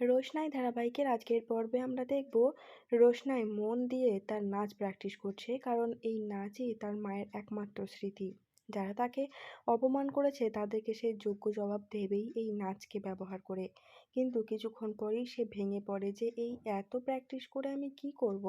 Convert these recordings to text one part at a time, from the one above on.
রোশনাই ধারাবাহিকের আজকের পর্বে আমরা দেখব রোশনাই মন দিয়ে তার নাচ প্র্যাকটিস করছে, কারণ এই নাচই তার মায়ের একমাত্র স্মৃতি। যারা তাকে অপমান করেছে তাদেরকে সে যোগ্য জবাব দেবেই এই নাচকে ব্যবহার করে। কিন্তু কিছুক্ষণ পরেই সে ভেঙে পড়ে যে, এই এত প্র্যাকটিস করে আমি কি করব?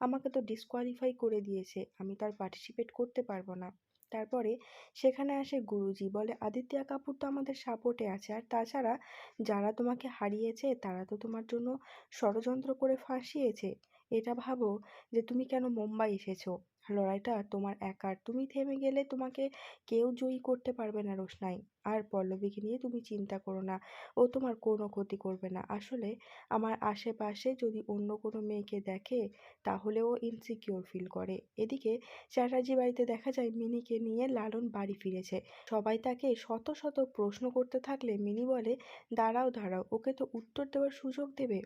আমাকে তো ডিসকোয়ালিফাই করে দিয়েছে, আমি তার পার্টিসিপেট করতে পারব না। তারপরে সেখানে আসে গুরুজি বলে, আদিত্যা কাপুর তো আমাদের সাপোর্টে আছে। আর তাছাড়া যারা তোমাকে হারিয়েছে, তারা তো তোমার জন্য ষড়যন্ত্র করে ফাঁসিয়েছে। এটা ভাবো যে তুমি কেন মুম্বাই এসেছ? লড়াইটা তোমার একার। তুমি থেমে গেলে তোমাকে কেউ জয়ী করতে পারবে না রোশনাই। আর পল্লবীকে নিয়ে তুমি চিন্তা করো না, ও তোমার কোনো ক্ষতি করবে না। আসলে আমার আশেপাশে যদি অন্য কোনো মেয়েকে দেখে, তাহলে ও ইনসিকিওর ফিল করে। এদিকে চ্যাটার্জি বাড়িতে দেখা যায় মিনিকে নিয়ে লালন বাড়ি ফিরেছে। সবাই তাকে শত শত প্রশ্ন করতে থাকলে মিনি বলে, দাঁড়াও দাঁড়াও, ওকে তো উত্তর দেওয়ার সুযোগ দেবে।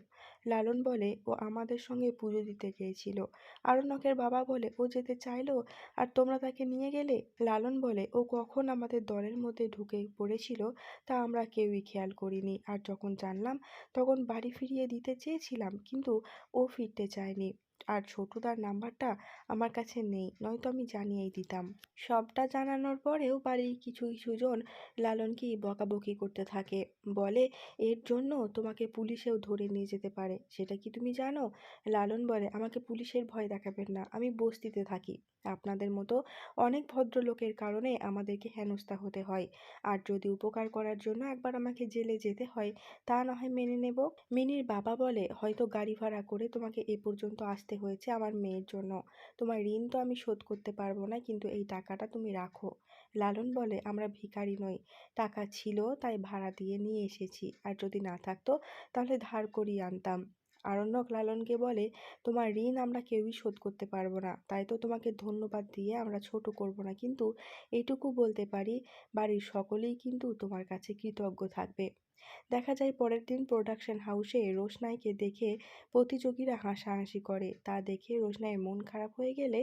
লালন বলে, ও আমাদের সঙ্গে পুজো দিতে চেয়েছিল আরণ্যকের বাবা বলে, ও যেতে চাইলো আর তোমরা তাকে নিয়ে গেলে? লালন বলে, ও কখন আমাদের দলের মধ্যে ঢুকে পড়েছিল তা আমরা কেউই খেয়াল করিনি। আর যখন জানলাম, তখন বাড়ি ফিরিয়ে দিতে চেয়েছিলাম, কিন্তু ও ফিরতে চায়নি। আর ছোটদার নাম্বারটা আমার কাছে নেই, নয়তো আমি জানিয়েই দিতাম। সবটা জানানোর পরেও বাড়ির কিছু কিছু জন লালনকেই বকাবকি করতে থাকে। বলে, এর জন্য তোমাকে পুলিশেও ধরে নিয়ে যেতে পারে। সেটা কি তুমি জানো? লালন বলে, আমাকে পুলিশের ভয় দেখাবেন না, আমি বস্তিতে থাকি। আপনাদের মতো অনেক ভদ্রলোকের কারণে আমাদেরকে হেনস্থা হতে হয়। আর যদি উপকার করার জন্য একবার আমাকে জেলে যেতে হয়, তা না হয় মেনে নেব। মিনির বাবা বলে, হয়তো গাড়ি ভাড়া করে তোমাকে এ পর্যন্ত আসতে হয়েছে আমার মেয়ের জন্য। তোমার ঋণ তো আমি শোধ করতে পারব না, কিন্তু এই টাকাটা তুমি রাখো। লালন বলে, আমরা ভিখারি নই। টাকা ছিল, তাই ভাড়া দিয়ে নিয়ে এসেছি। আর যদি না থাকতো, তাহলে ধার করিয়ে আনতাম। আরণ্যক লালনকে বলে, তোমার ঋণ আমরা কেউই শোধ করতে পারব না। তাই তো তোমাকে ধন্যবাদ দিয়ে আমরা ছোট করব না। কিন্তু এইটুকু বলতে পারি, বাড়ির সকলেই কিন্তু তোমার কাছে কৃতজ্ঞ থাকবে। দেখা যায় পরের দিন প্রোডাকশন হাউসে রোশনাইকে দেখে প্রতিযোগীরা হাসাহাসি করে। তা দেখে রোশনাইয়ের মন খারাপ হয়ে গেলে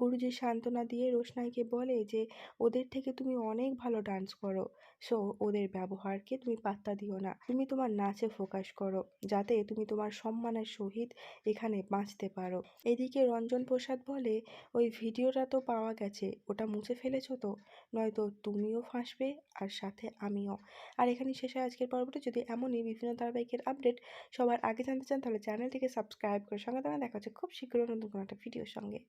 গুরুজি সান্ত্বনা দিয়ে রোশনাইকে বলে যে, ওদের থেকে তুমি অনেক ভালো ডান্স করো। সো, ওদের ব্যবহারকে তুমি পাত্তা দিও না। তুমি তোমার নাচে ফোকাস করো। যাতে তুমি তোমার সম্মানের সহিত এখানে বাঁচতে পারো। এদিকে রঞ্জন প্রসাদ বলে, ওই ভিডিওটা তো পাওয়া গেছে, ওটা মুছে ফেলেছ তো? নয়তো তুমিও ফাঁসবে আর সাথে আমিও। আর এখানে শেষে আজকের পর্বটি। যদি এমনই বিভিন্ন ধারাবাহিকের আপডেট সবার আগে জানতে চান, তাহলে চ্যানেলটিকে সাবস্ক্রাইব করে সঙ্গে দেখা হচ্ছে খুব শীঘ্রই নতুন কোনো একটা ভিডিওর সঙ্গে।